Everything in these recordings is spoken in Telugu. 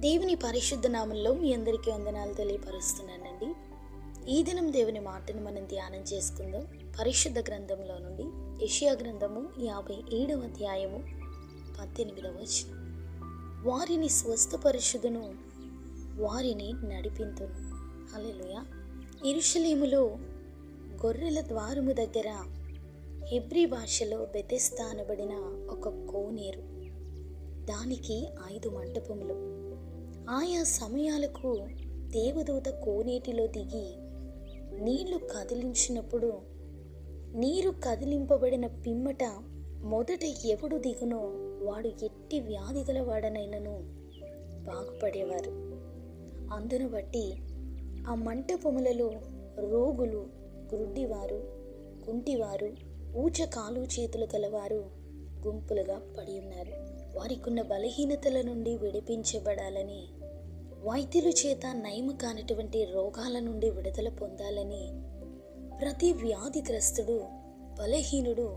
దేవుని పరిశుద్ధ నామంలో మీ అందరికీ వందనాలు తెలియపరుస్తున్నానండి. ఈ దినం దేవుని మాటను మనం ధ్యానం చేసుకుందాం. పరిశుద్ధ గ్రంథంలో నుండి యెషయా గ్రంథము యాభై ఏడవ అధ్యాయము పద్దెనిమిదవ వచనం. వారిని స్వస్థపరుషుదును వారిని నడిపింతును. అలెలుయ ఇరుషలేములో గొర్రెల ద్వారము దగ్గర హెబ్రీ భాషలో బెతెస్తా అనబడిన ఒక కోనేరు. దానికి ఐదు మంటపములు. ఆయా సమయాలకు దేవదూత కోనేటిలో దిగి నీళ్ళు కదిలించినప్పుడు నీరు కదిలింపబడిన పిమ్మట మొదట ఎవడు దిగునో వాడు ఎట్టి వ్యాధి గలవాడనైనను బాగుపడేవారు. అందును బట్టి ఆ మంటపములలో రోగులు గ్రుడ్డివారు కుంటివారు ఊచ కాలు చేతులు గలవారు గుంపులుగా పడి ఉన్నారు. వారికున్న బలహీనతల నుండి విడిపించబడాలని వైద్యుల చేత నయము కానటువంటి రోగాల నుండి విడుదల పొందాలని ప్రతి వ్యాధిగ్రస్తుడు బలహీనుడు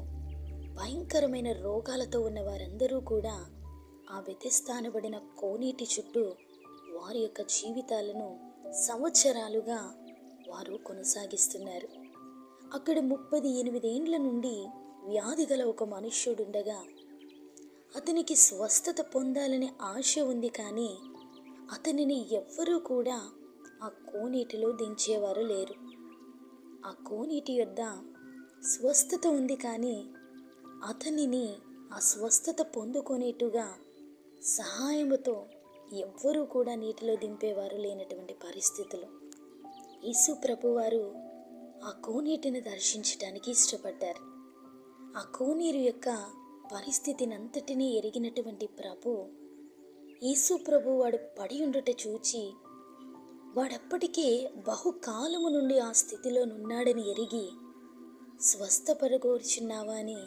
భయంకరమైన రోగాలతో ఉన్న వారందరూ కూడా ఆ వ్యతిస్థానబడిన కోనీటి చుట్టూ వారి యొక్క జీవితాలను సంవత్సరాలుగా వారు కొనసాగిస్తున్నారు. అక్కడ ముప్పది ఎనిమిదేండ్ల నుండి వ్యాధి గల ఒక మనుష్యుడుండగా అతనికి స్వస్థత పొందాలనే ఆశ ఉంది కానీ అతనిని ఎవ్వరూ కూడా ఆ కోనేటిలో దించేవారు లేరు. ఆ కోనేటి యొద్ద స్వస్థత ఉంది కానీ అతనిని ఆ స్వస్థత పొందుకునేట్టుగా సహాయముతో ఎవ్వరూ కూడా నీటిలో దింపేవారు లేనటువంటి పరిస్థితులు యేసు ప్రభువారు ఆ కోనేటిని దర్శించడానికి ఇష్టపడ్డారు. ఆ కోనేరు యొక్క పరిస్థితిని అంతటినీ ఎరిగినటువంటి ప్రభు యేసు ప్రభు వాడు పడి ఉండుట చూచి వాడప్పటికే బహుకాలము నుండి ఆ స్థితిలో నున్నాడని ఎరిగి స్వస్థపరగోర్చున్నావా అని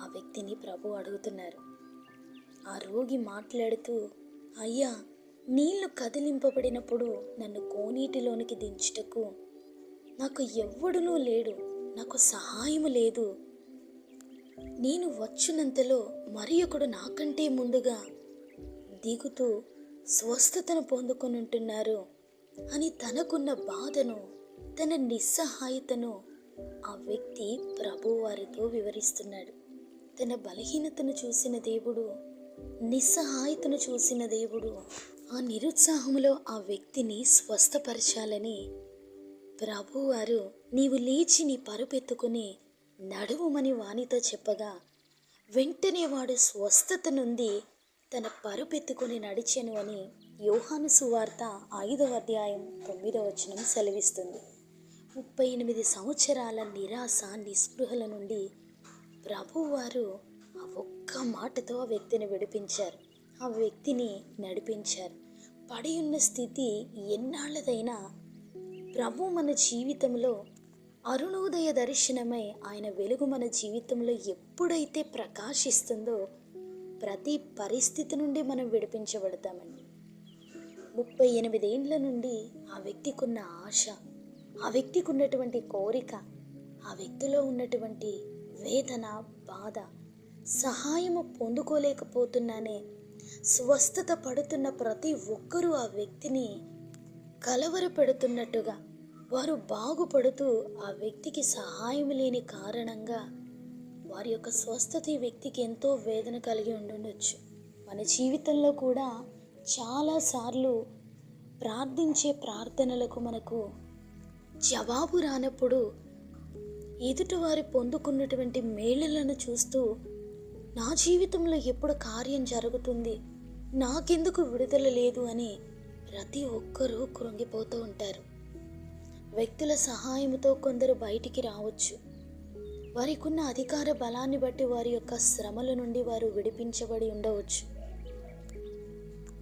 ఆ వ్యక్తిని ప్రభు అడుగుతున్నారు. ఆ రోగి మాట్లాడుతూ అయ్యా నీళ్ళు కదిలింపబడినప్పుడు నన్ను కోనీటిలోనికి దించుటకు నాకు ఎవ్వడునూ లేడు నాకు సహాయము లేదు. నేను వచ్చినంతలో మరి ఒకడు నాకంటే ముందుగా దిగుతూ స్వస్థతను పొందుకొని ఉంటున్నారు అని తనకున్న బాధను తన నిస్సహాయతను ఆ వ్యక్తి ప్రభువారితో వివరిస్తున్నాడు. తన బలహీనతను చూసిన దేవుడు నిస్సహాయతను చూసిన దేవుడు ఆ నిరుత్సాహంలో ఆ వ్యక్తిని స్వస్థపరచాలని ప్రభువారు నీవు లేచి నీ పరుపెత్తుకుని నడువుమని వానితో చెప్పగా వెంటనే వాడు స్వస్థత నుండి తన పరుపెత్తుకుని నడిచెను అని యోహాను సువార్త ఐదవ అధ్యాయం తొమ్మిదవ వచనం సెలవిస్తుంది. ముప్పై ఎనిమిది సంవత్సరాల నిరాశ నిస్పృహల నుండి ప్రభువారు ఆ ఒక్క మాటతో ఆ వ్యక్తిని విడిపించారు. ఆ వ్యక్తిని నడిపించారు. పడి ఉన్న స్థితి ఎన్నాళ్ళదైనా ప్రభు మన జీవితంలో అరుణోదయ దర్శనమై ఆయన వెలుగు మన జీవితంలో ఎప్పుడైతే ప్రకాశిస్తుందో ప్రతి పరిస్థితి నుండి మనం విడిపించబడతామండి. ముప్పై ఎనిమిదేండ్ల నుండి ఆ వ్యక్తికి ఉన్న ఆశ ఆ వ్యక్తికి ఉన్నటువంటి కోరిక ఆ వ్యక్తిలో ఉన్నటువంటి వేదన బాధ సహాయము పొందుకోలేకపోతున్నానే స్వస్థత పడుతున్న ప్రతి ఒక్కరూ ఆ వ్యక్తిని కలవరపెడుతున్నట్టుగా వారు బాగుపడుతూ ఆ వ్యక్తికి సహాయం లేని కారణంగా వారి యొక్క స్వస్థత ఈ వ్యక్తికి ఎంతో వేదన కలిగి ఉండుండొచ్చు. మన జీవితంలో కూడా చాలాసార్లు ప్రార్థించే ప్రార్థనలకు మనకు జవాబు రానప్పుడు ఎదుటివారి పొందుకున్నటువంటి మేళలను చూస్తూ నా జీవితంలో ఎప్పుడు కార్యం జరుగుతుంది? నాకెందుకు విడుదల లేదు? అని ప్రతి ఒక్కరూ కృంగిపోతూ ఉంటారు. వ్యక్తుల సహాయంతో కొందరు బయటికి రావచ్చు. వారికున్న అధికార బలాన్ని బట్టి వారి యొక్క శ్రమల నుండి వారు విడిపించబడి ఉండవచ్చు.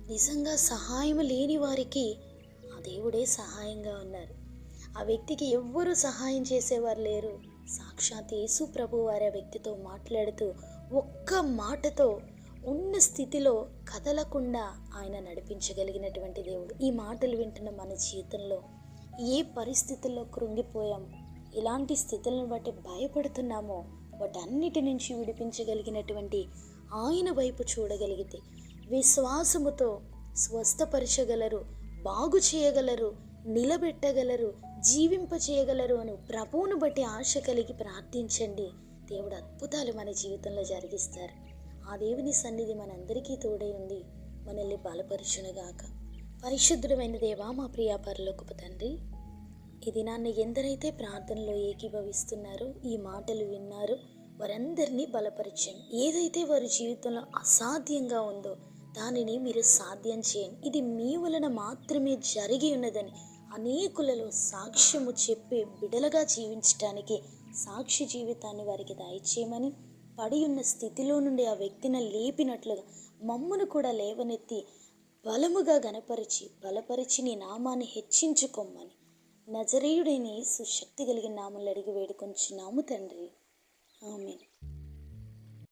నిజంగా సహాయం లేని వారికి ఆ దేవుడే సహాయంగా ఉన్నారు. ఆ వ్యక్తికి ఎవ్వరూ సహాయం చేసేవారు లేరు. సాక్షాత్ యేసు ప్రభు వారి ఆ వ్యక్తితో మాట్లాడుతూ ఒక్క మాటతో ఉన్న స్థితిలో కదలకుండా ఆయన నడిపించగలిగినటువంటి దేవుడు. ఈ మాటలు వింటున్న మన జీవితంలో ఏ పరిస్థితుల్లో కృంగిపోయాం? ఎలాంటి స్థితులను బట్టి భయపడుతున్నామో వాటన్నిటి నుంచి విడిపించగలిగినటువంటి ఆయన వైపు చూడగలిగితే విశ్వాసముతో స్వస్థపరచగలరు బాగు చేయగలరు నిలబెట్టగలరు జీవింప చేయగలరు అని ప్రభువును బట్టి ఆశ కలిగి ప్రార్థించండి. దేవుడు అద్భుతాలు మన జీవితంలో జరిగిస్తారు. ఆ దేవుని సన్నిధి మనందరికీ తోడై ఉంది. మనల్ని బలపరుచునుగాక. పరిశుద్ధుడమైన దేవా మా ప్రియ పరలోకపు తండ్రి ఈ దినాన్ని ఎందరైతే ప్రార్థనలో ఏకీభవిస్తున్నారో ఈ మాటలు విన్నారో వారందరినీ బలపరిచండి ఏదైతే వారి జీవితంలో అసాధ్యంగా ఉందో దానిని మీరు సాధ్యం చేయండి. ఇది మీ వలన మాత్రమే జరిగి ఉన్నదని అనేకులలో సాక్ష్యము చెప్పి బిడలగా జీవించటానికి సాక్షి జీవితాన్ని వారికి దయచేయమని పడి ఉన్న స్థితిలో నుండి ఆ వ్యక్తిని లేపినట్లుగా మమ్మను కూడా లేవనెత్తి బలముగా గనపరిచి బలపరిచి నీ నామాన్ని హెచ్చించుకోమని నజరేయుడైన యేసు శక్తి కలిగిన నామలు అడిగి వేడుకొంచున్నాము తండ్రి. ఆమె